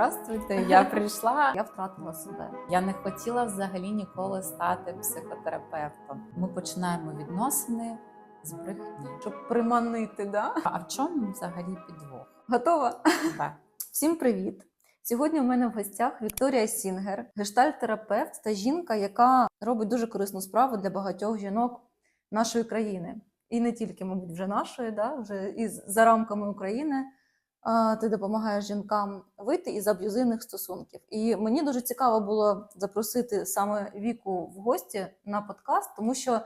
Здравствуйте, я прийшла. Я втратила себе. Я не хотіла взагалі ніколи стати психотерапевтом. Ми починаємо відносини з брехні. Щоб приманити, да? А в чому взагалі підвох? Готова? Да. Всім привіт! Сьогодні у мене в гостях Вікторія Сінгер, гештальт-терапевт та жінка, яка робить дуже корисну справу для багатьох жінок нашої країни. І не тільки, мабуть, вже нашої, да? вже і за рамками України. Ти допомагаєш жінкам вийти із аб'юзивних стосунків. І мені дуже цікаво було запросити саме Віку в гості на подкаст, тому що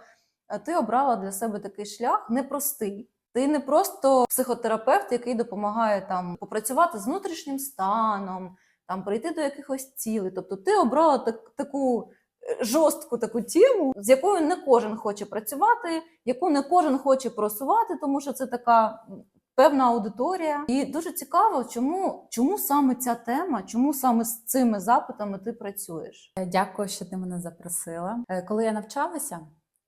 е, ти обрала для себе такий шлях непростий. Ти не просто психотерапевт, який допомагає там попрацювати з внутрішнім станом, там прийти до якихось цілей. Тобто ти обрала так, таку е, жорстку таку тему, з якою не кожен хоче працювати, яку не кожен хоче просувати, тому що це така певна аудиторія. І дуже цікаво, чому, чому саме ця тема, чому саме з цими запитами ти працюєш. Дякую, що ти мене запросила. Е, Коли я навчалася,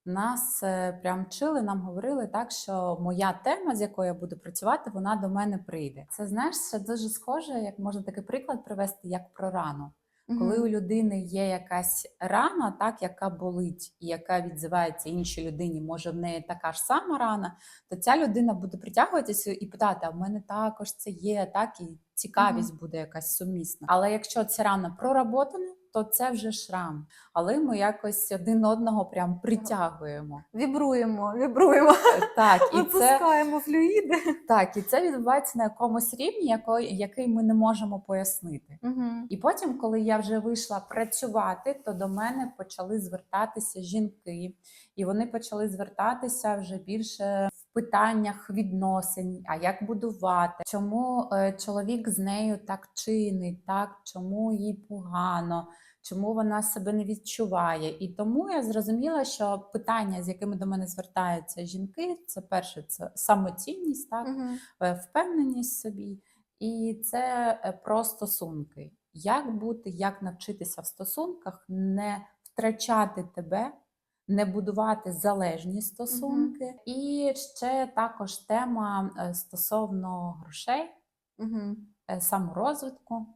нас е, прям вчили, нам говорили так, що моя тема, з якою я буду працювати, вона до мене прийде. Це знаєш, це дуже схоже, як можна такий приклад привести, як про рану. Коли у людини є якась рана, так яка болить і яка відзивається іншій людині, може в неї така ж сама рана, то ця людина буде притягуватися і питати: а в мене також це є, так і цікавість буде якась сумісна. Але якщо ця рана проработана, то це вже шрам. Але ми якось один одного прям притягуємо. Вібруємо, вібруємо, Так, і це флюїди. так, і це відбувається на якомусь рівні, який ми не можемо пояснити. Угу. І потім, коли я вже вийшла працювати, то до мене почали звертатися жінки, і вони почали звертатися вже більше в питаннях відносин, а як будувати, чому е, чоловік з нею так чинить, так чому їй погано. Чому вона себе не відчуває? І тому я зрозуміла, що питання, з якими до мене звертаються жінки, це перше, це самоцінність, так Угу. впевненість в собі, і це е, про стосунки. Як бути, як навчитися в стосунках, не втрачати тебе, не будувати залежні стосунки. І ще також тема е, стосовно грошей, Угу. е, саморозвитку.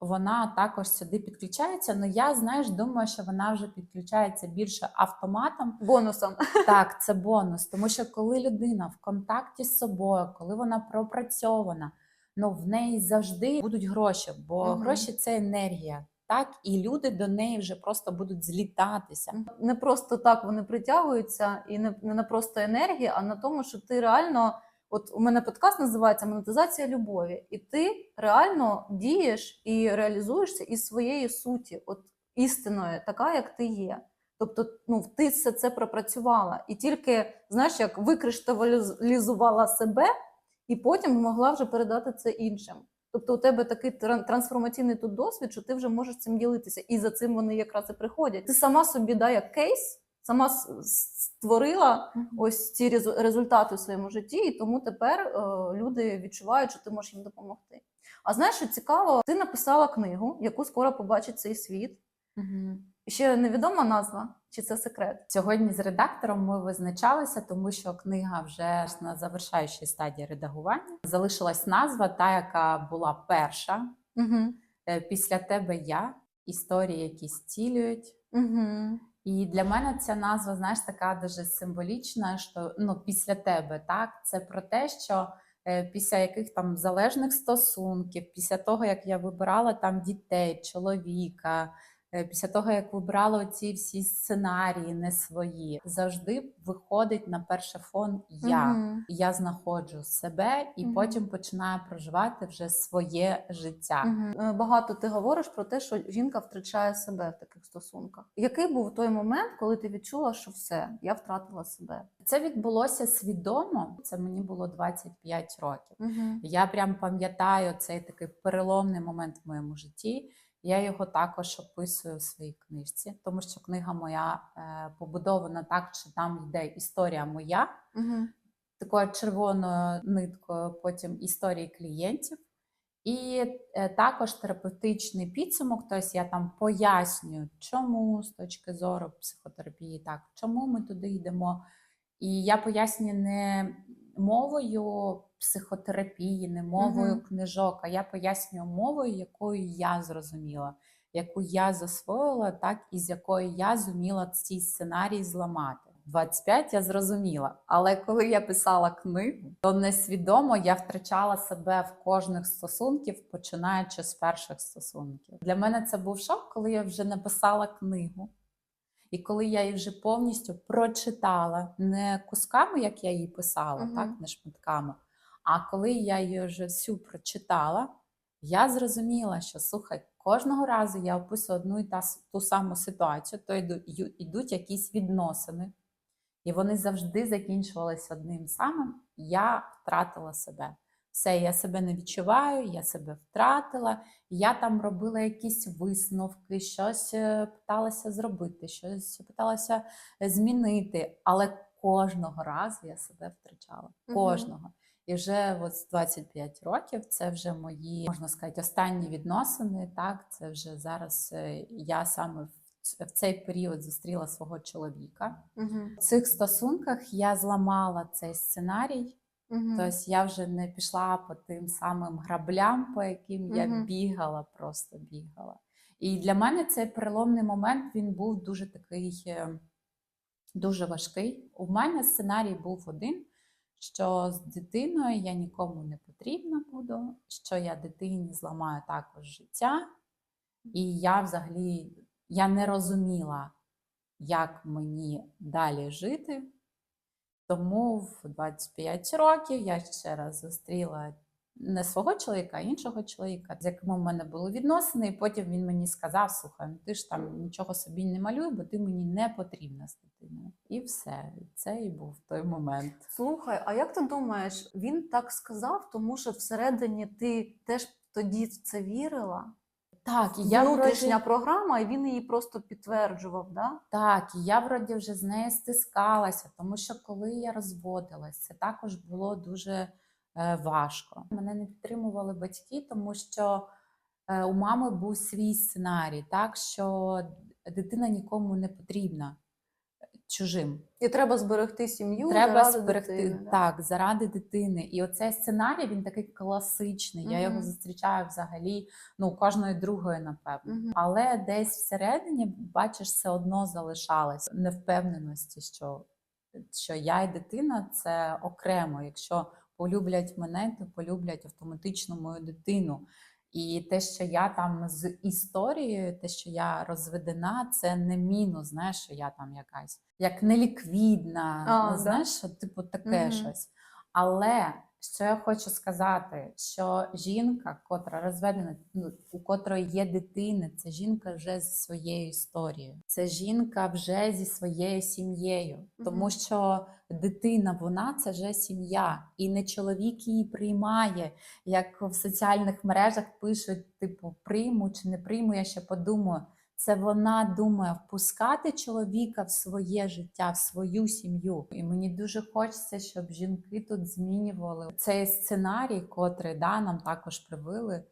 Вона також сюди підключається. але я знаєш, думаю, що вона вже підключається більше автоматом, Бонусом. так, це бонус, тому що коли людина в контакті з собою, коли вона пропрацьована, ну в неї завжди будуть гроші, бо Мгм. гроші це енергія, так і люди до неї вже просто будуть злітатися. Не просто так вони притягуються, і не, не просто енергії, а на тому, що ти реально. От у мене подкаст називається Монетизація любові, і ти реально дієш і реалізуєшся із своєї суті, от істиною, така як ти є. Тобто, ну ти все це пропрацювала, і тільки знаєш, як викришталізувала себе, і потім могла вже передати це іншим. Тобто, у тебе такий тран- трансформаційний тут досвід, що ти вже можеш цим ділитися, і за цим вони якраз і приходять. Ти сама собі да, як кейс, сама створила ось ці результати в своєму житті, і тому тепер е, люди відчувають, що ти можеш їм допомогти. А знаєш, що цікаво, ти написала книгу, яку скоро побачить цей світ. Мгм. Ще невідома назва, чи це секрет? Сьогодні з редактором ми визначалися, тому що книга вже на завершаючій стадії редагування. Залишилась назва, та яка була перша. Угу. Після тебе я історії, які зцілюють. Угу. І для мене ця назва, знаєш, така дуже символічна, що ну, після тебе, так, це про те, що е, після яких там залежних стосунків, після того, як я вибирала там дітей, чоловіка, після того, як вибирала ці всі сценарії не свої, завжди виходить на перший фон я. І Я знаходжу себе і Мгм. потім починаю проживати вже своє життя. Угу. Багато ти говориш про те, що жінка втрачає себе в таких стосунках. Який був той момент, коли ти відчула, що все, я втратила себе? Це відбулося свідомо. Це мені було 25 років. Угу. Я прям пам'ятаю цей такий переломний момент в моєму житті. Я його також описую в своїй книжці, тому що книга моя е, побудована так, що там йде історія моя, Угу. такою червоною ниткою, потім історії клієнтів. І е, також терапевтичний підсумок, тобто я там пояснюю, чому з точки зору психотерапії, так, чому ми туди йдемо. І я пояснюю не мовою психотерапії, не мовою Мгм. книжок, а я пояснюю мовою, якою я зрозуміла, яку я засвоїла, так і з якою я зуміла цей сценарій зламати. 25 я зрозуміла, але коли я писала книгу, то несвідомо я втрачала себе в кожних стосунків, починаючи з перших стосунків. Для мене це був шок, коли я вже написала книгу. І коли я її вже повністю прочитала, не кусками, як я її писала, Мгм. так, не шматками, а коли я її вже всю прочитала, я зрозуміла, що слухай, кожного разу я описую одну і та, ту саму ситуацію, то йду, йдуть якісь відносини, і вони завжди закінчувалися одним самим. Я втратила себе. Все, я себе не відчуваю, я себе втратила. Я там робила якісь висновки, щось е, питалася зробити, щось питалася е, змінити. Але кожного разу я себе втрачала. Кожного. І вже от з 25 років це вже мої, можна сказати, останні відносини. Так, це вже зараз е, я саме в в цей період зустріла свого чоловіка. Угу. В цих стосунках я зламала цей сценарій. Угу. Тобто я вже не пішла по тим самим граблям, по яким я бігала, просто бігала. І для мене цей переломний момент він був дуже такий е, дуже важкий. У мене сценарій був один: що з дитиною я нікому не потрібна буду, що я дитині зламаю також життя. І я взагалі я не розуміла, як мені далі жити. Тому в 25 років я ще раз зустріла не свого чоловіка, а іншого чоловіка, з яким у мене були відносини. І потім він мені сказав: слухай, ну ти ж там нічого собі не малюй, бо ти мені не потрібна з дитиною. І все. Це і був той момент. Слухай, а як ти думаєш, він так сказав, тому що всередині ти теж тоді в це вірила? Так, і я Внутрішня вроді, програма, і він її просто підтверджував, да? так, і я вроді вже з нею стискалася, тому що коли я розводилась, це також було дуже важко. Мене не підтримували батьки, тому що е, у мами був свій сценарій, так що дитина нікому не потрібна е, чужим. І треба зберегти сім'ю. Треба заради зберегти дитини, да? так заради дитини. І оцей сценарій він такий класичний. Я його зустрічаю взагалі ну кожної другої, напевно. Мгм. Але десь всередині, бачиш, все одно залишалось невпевненості, що, що я і дитина це окремо. Якщо полюблять мене, то полюблять автоматично мою дитину. І те, що я там з історією, те, що я розведена, це не мінус, знаєш, що я там якась як неліквідна, А, да? знаєш, що, типу таке Мгм. щось. Але що я хочу сказати, що жінка, котра розведена, ну, у котрої є дитини, це жінка вже зі своєю історією. Це жінка вже зі своєю сім'єю. Тому що дитина, вона це вже сім'я, і не чоловік її приймає. Як в соціальних мережах пишуть, типу, прийму чи не прийму, я ще подумаю. Це вона думає впускати чоловіка в своє життя, в свою сім'ю. І мені дуже хочеться, щоб жінки тут змінювали цей сценарій, котрий да, нам також привили.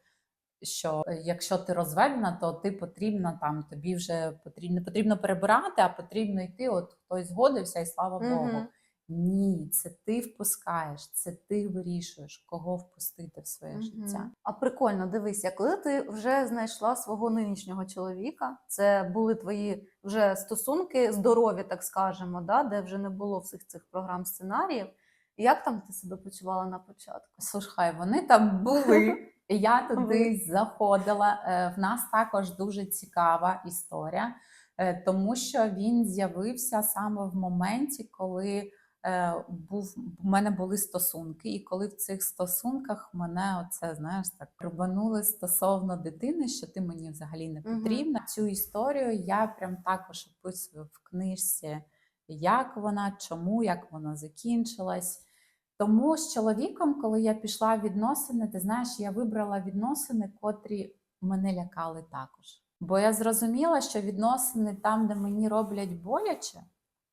Що е, якщо ти розведена, то ти потрібна там, тобі вже потрібно, не потрібно перебирати, а потрібно йти. От хтось згодився, і слава Богу. Мгм. Ні, це ти впускаєш, це ти вирішуєш, кого впустити в своє Мгм. життя. А прикольно, дивися, коли ти вже знайшла свого нинішнього чоловіка, це були твої вже стосунки здорові, так скажемо, да? де вже не було всіх цих програм сценаріїв. Як там ти себе почувала на початку? Слухай, вони там були. Я туди заходила. Е, В нас також дуже цікава історія, е, тому що він з'явився саме в моменті, коли був у мене були стосунки, і коли в цих стосунках мене оце знаєш так рубанули стосовно дитини, що ти мені взагалі не потрібна. Цю історію я прям також описую в книжці, як вона, чому, як вона закінчилась. Тому з чоловіком, коли я пішла в відносини, ти знаєш, я вибрала відносини, котрі мене лякали також. Бо я зрозуміла, що відносини там, де мені роблять боляче,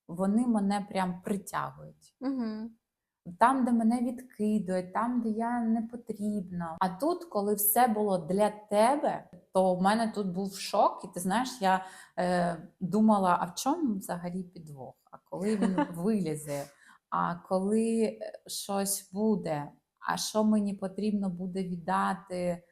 вони мене прям притягують. Угу. Там, де мене відкидують, там, де я не потрібна. А тут, коли все було для тебе, то в мене тут був шок, і ти знаєш, я е, думала, а в чому взагалі підвох? А коли він вилізе? А коли е, щось буде, а що мені потрібно буде віддати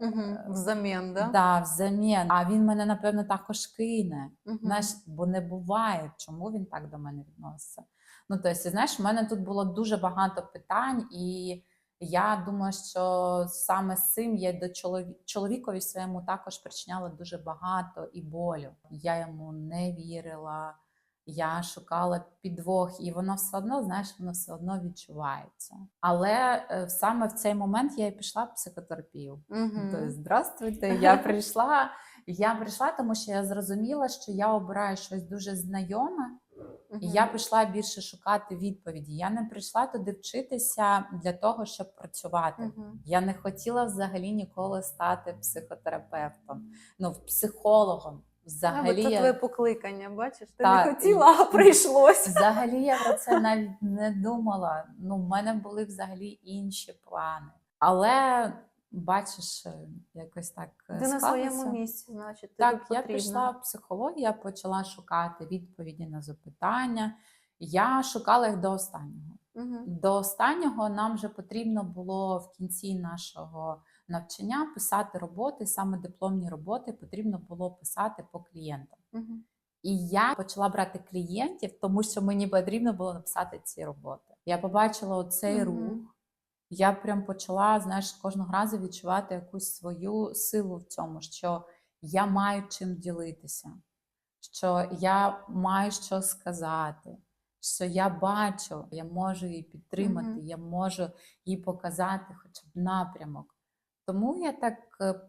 Угу. Взамін, да? да, взамін, а він мене, напевно, також кине. Мгм. Знаєш, бо не буває, чому він так до мене відноситься. Ну, тобто, знаєш, в мене тут було дуже багато питань, і я думаю, що саме з цим я до чолові... чоловікові своєму також причиняла дуже багато і болю. Я йому не вірила, я шукала підвох, і воно все одно, знаєш, воно все одно відчувається. Але е, саме в цей момент я і пішла в психотерапію. Мгм. Тобто, здравствуйте, я прийшла. Я прийшла, тому що я зрозуміла, що я обираю щось дуже знайоме, і я пішла більше шукати відповіді. Я не прийшла туди вчитися для того, щоб працювати. Мгм. Я не хотіла взагалі ніколи стати психотерапевтом, ну психологом. А, бо Взагалі, це твоє покликання, бачиш? Ти Так, не хотіла, а прийшлось. взагалі я про це навіть не думала. Ну, в мене були взагалі інші плани. Але бачиш, е, якось так е, Ти на своєму місці, значить, ти Так, я прийшла в психологію, я почала шукати відповіді на запитання. Я шукала їх до останнього. Мгм. До останнього нам вже потрібно було в кінці нашого навчання писати роботи, саме дипломні роботи потрібно було писати по клієнтам. І я почала брати клієнтів, тому що мені потрібно було написати ці роботи. Я побачила оцей Мгм. рух. Я прям почала, знаєш, кожного разу відчувати якусь свою силу в цьому, що я маю чим ділитися, що я маю що сказати, що я бачу, я можу її підтримати, Мгм. я можу їй показати хоча б напрямок. Тому я так е,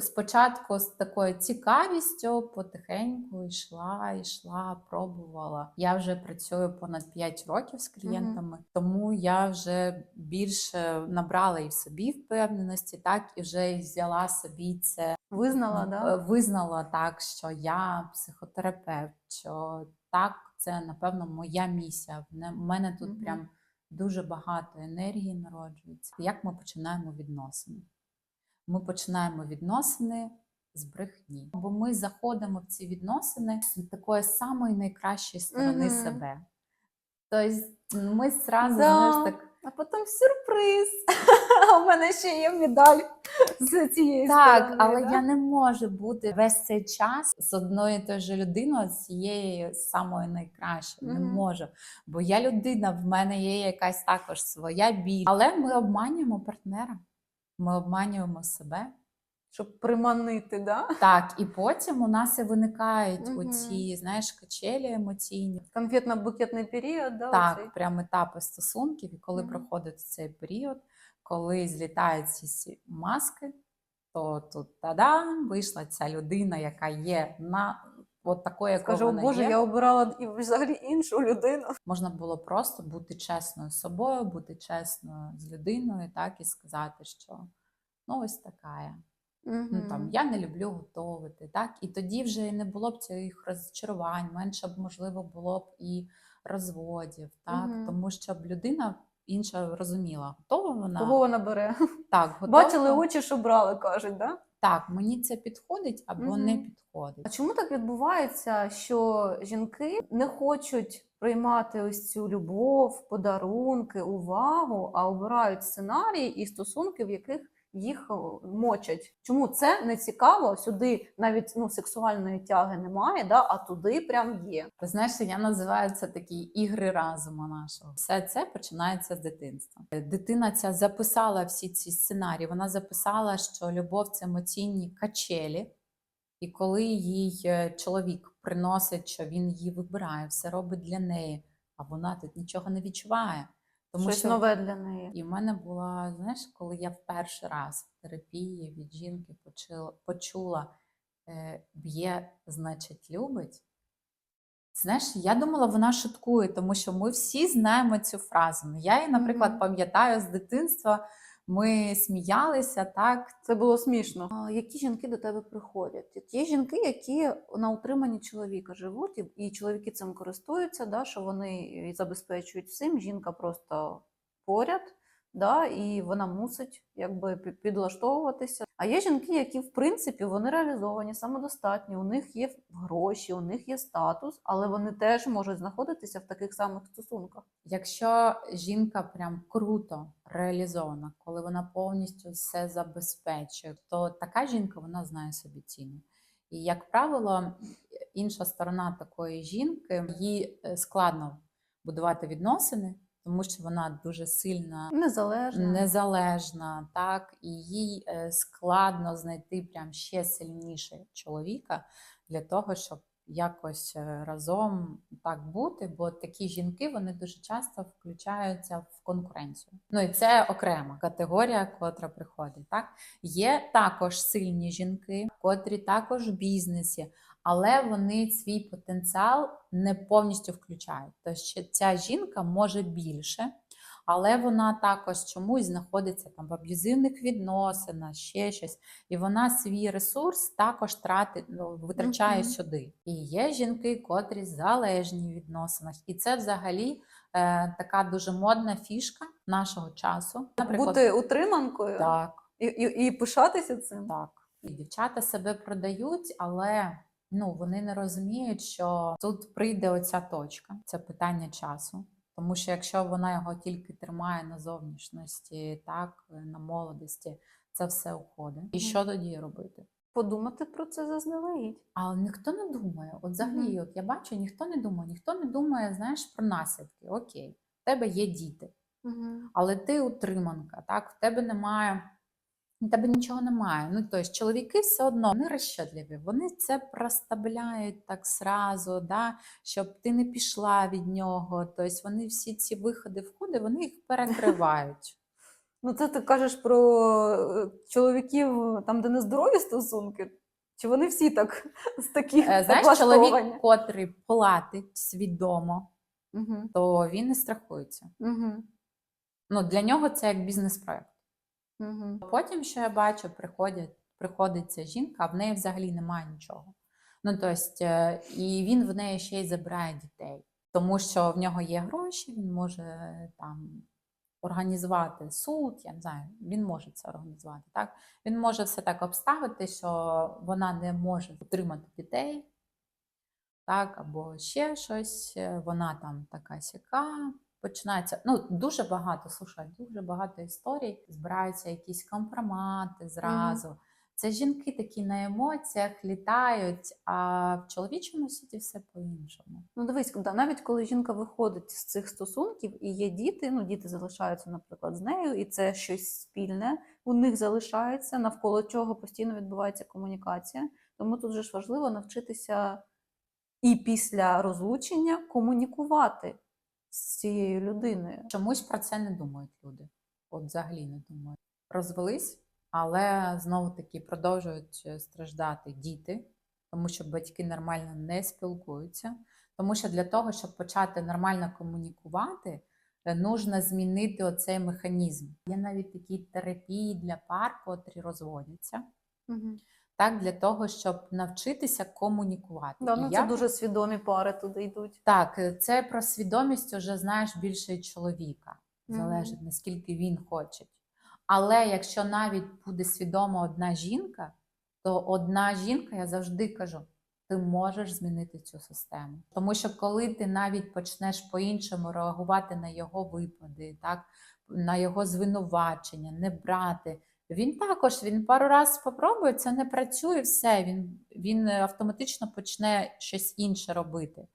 спочатку з такою цікавістю потихеньку йшла, йшла, пробувала. Я вже працюю понад 5 років з клієнтами, тому я вже більше набрала і в собі впевненості, так і вже взяла собі це Визнала, да? е, визнала так, що я психотерапевт, що так, це напевно моя місія. В не- мене тут Мгм. прям дуже багато енергії народжується. Як ми починаємо відносини? Ми починаємо відносини з брехні, бо ми заходимо в ці відносини з такої самої найкращої сторони Мгм. себе. Тобто ми зразу Да. знаєш, так А потім сюрприз. У мене ще є медаль з цієї Так, сторони. але да? я не можу бути весь цей час з одною і ж людиною, з цією самою найкращою. Не можу. Бо я людина, в мене є якась також своя біль. Але ми обманюємо партнера, ми обманюємо себе. Щоб приманити, да? Так, і потім у нас і виникають Мгм. оці, знаєш, качелі емоційні. Конфетно-букетний період, да? Так, оцей? прям етапи стосунків, і коли Мгм. проходить цей період, коли злітають ці маски, то тут та-дам, вийшла ця людина, яка є на от такою, якою Скажу, вона Боже, є. я обирала і взагалі іншу людину. Можна було просто бути чесною з собою, бути чесною з людиною, так і сказати, що ну ось така я. Ну, там, я не люблю готувати, так? І тоді вже не було б цих розчарувань, менше б, можливо, було б і розводів, так? Мгм. Тому що б людина інша розуміла, готова вона. Кого вона бере? Так, готова. Бачили очі, що брали, кажуть, да? Так, мені це підходить або не підходить. А чому так відбувається, що жінки не хочуть приймати ось цю любов, подарунки, увагу, а обирають сценарії і стосунки, в яких їх мочать? Чому це не цікаво? Сюди навіть ну, сексуальної тяги немає, да? а туди прям є. Ти знаєш, я називаю це такі ігри разуму нашого. Все це починається з дитинства. Е, Дитина ця записала всі ці сценарії. Вона записала, що любов це емоційні качелі. І коли їй е, чоловік приносить, що він її вибирає, все робить для неї, а вона тут нічого не відчуває. Тому Щось що нове для неї. і в мене була, знаєш, коли я в перший раз в терапії від жінки почула, почула е, б'є, значить, любить. Знаєш, я думала, вона шуткує, тому що ми всі знаємо цю фразу. Ну, Я її, наприклад, пам'ятаю з дитинства. Ми сміялися, так, Це було смішно. А, які жінки до тебе приходять? Є жінки, які на утриманні чоловіка живуть, і, і чоловіки цим користуються, да, що вони забезпечують всім. Жінка просто поряд, да, і вона мусить якби підлаштовуватися. А є жінки, які в принципі вони реалізовані, самодостатні, у них є гроші, у них є статус, але вони теж можуть знаходитися в таких самих стосунках. Якщо жінка прям круто реалізована, коли вона повністю все забезпечує, то така жінка вона знає собі ціну. І, як правило, інша сторона такої жінки їй е, складно будувати відносини, тому що вона дуже сильна Незалежно. незалежна, так і їй е, складно знайти прям ще сильніше чоловіка для того, щоб якось е, разом так бути, бо такі жінки вони дуже часто включаються в конкуренцію. Ну і це окрема категорія, котра приходить. Так є також сильні жінки, котрі також в бізнесі. Але вони свій потенціал не повністю включають. Тобто ця жінка може більше, але вона також чомусь знаходиться там в аб'юзивних відносинах, ще щось, і вона свій ресурс також тратить, ну, витрачає Мгм. сюди. І є жінки, котрі залежні в відносинах, і це взагалі е, така дуже модна фішка нашого часу. Наприклад, Бути утриманкою так, і, і, і пишатися цим. так. І дівчата себе продають, але ну вони не розуміють, що тут прийде оця точка. Це питання часу. Тому що якщо вона його тільки тримає на зовнішності, так на молодості, це все уходить. І що тоді робити? Подумати про це заздалегідь. Але ніхто не думає. От взагалі, от я бачу, ніхто не думає, ніхто не думає, знаєш, про наслідки. Окей, в тебе є діти, але ти утриманка, так, в тебе немає. У тебе нічого немає. Ну, тобто, чоловіки все одно вони розщадливі, вони це проставляють так сразу, да, щоб ти не пішла від нього. Тобто вони всі ці виходи, входи, вони їх перекривають. Ну, це ти кажеш про е, чоловіків там, де нездорові стосунки? Чи вони всі так з такі Е, Знаєш, чоловік, котрий платить свідомо, Угу. то він не страхується. Угу. Ну, для нього це як бізнес-проект. Угу. Потім, що я бачу, приходять, приходить ця жінка, а в неї взагалі немає нічого. Ну, тобто, е, і він в неї ще й забирає дітей, тому що в нього є гроші, він може е, там організувати суд, я не знаю, він може це організувати. Так? Він може все так обставити, що вона не може утримати дітей, так, або ще щось, е, вона там така сяка. Починається ну дуже багато, слушай, дуже багато історій. Збираються якісь компромати зразу. Це жінки такі на емоціях літають, а в чоловічому світі все по-іншому. Ну, дивись, да, навіть коли жінка виходить з цих стосунків і є діти, ну діти залишаються, наприклад, з нею, і це щось спільне у них залишається, навколо чого постійно відбувається комунікація. Тому тут же ж важливо навчитися і після розлучення комунікувати з цією людиною. Чомусь про це не думають люди. От взагалі не думають. Розвелись, але знову таки продовжують е, страждати діти, тому що батьки нормально не спілкуються. Тому що для того, щоб почати нормально комунікувати, е, нужно змінити оцей механізм. Є навіть такі терапії для пар, котрі розводяться, Угу. Так для того, щоб навчитися комунікувати. Да, ну, я це дуже свідомі пари туди йдуть. Так, е, це про свідомість уже знаєш більше чоловіка. Залежить наскільки він хоче. Але якщо навіть буде свідома одна жінка, то одна жінка, я завжди кажу, ти можеш змінити цю систему. Тому що коли ти навіть почнеш по-іншому реагувати на його випади, так, на його звинувачення, не брати. Він також він пару разів спробує, це не працює, все. Він, він автоматично почне щось інше робити.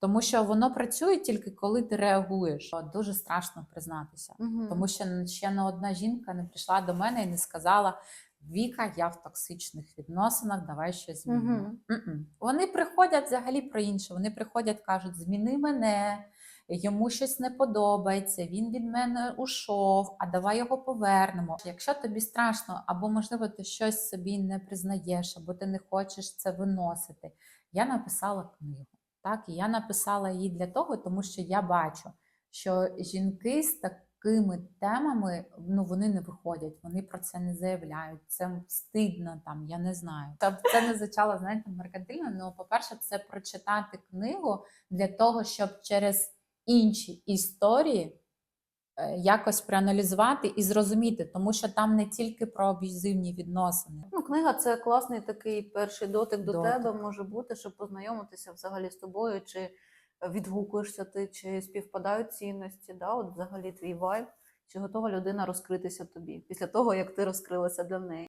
Тому що воно працює тільки коли ти реагуєш. Дуже страшно признатися. Угу. Тому що ще не одна жінка не прийшла до мене і не сказала: Віка, я в токсичних відносинах, давай щось змінимо. М-м. Вони приходять взагалі про інше. Вони приходять, кажуть, зміни мене, йому щось не подобається, він від мене ушов, а давай його повернемо. Якщо тобі страшно, або можливо ти щось собі не признаєш, або ти не хочеш це виносити. Я написала книгу. Так, і я написала її для того, тому що я бачу, що жінки з такими темами ну вони не виходять, вони про це не заявляють. Це стидно там, я не знаю. Щоб це не звучало, знаєте, меркантильно. Ну, по-перше, це прочитати книгу для того, щоб через інші історії е, якось проаналізувати і зрозуміти, тому що там не тільки про аб'юзивні відносини. Ну, книга це класний такий перший дотик до Дотик. тебе може бути, щоб познайомитися взагалі з тобою, чи відгукуєшся ти, чи співпадають цінності, да, от взагалі твій вайб, чи готова людина розкритися тобі після того, як ти розкрилася для неї.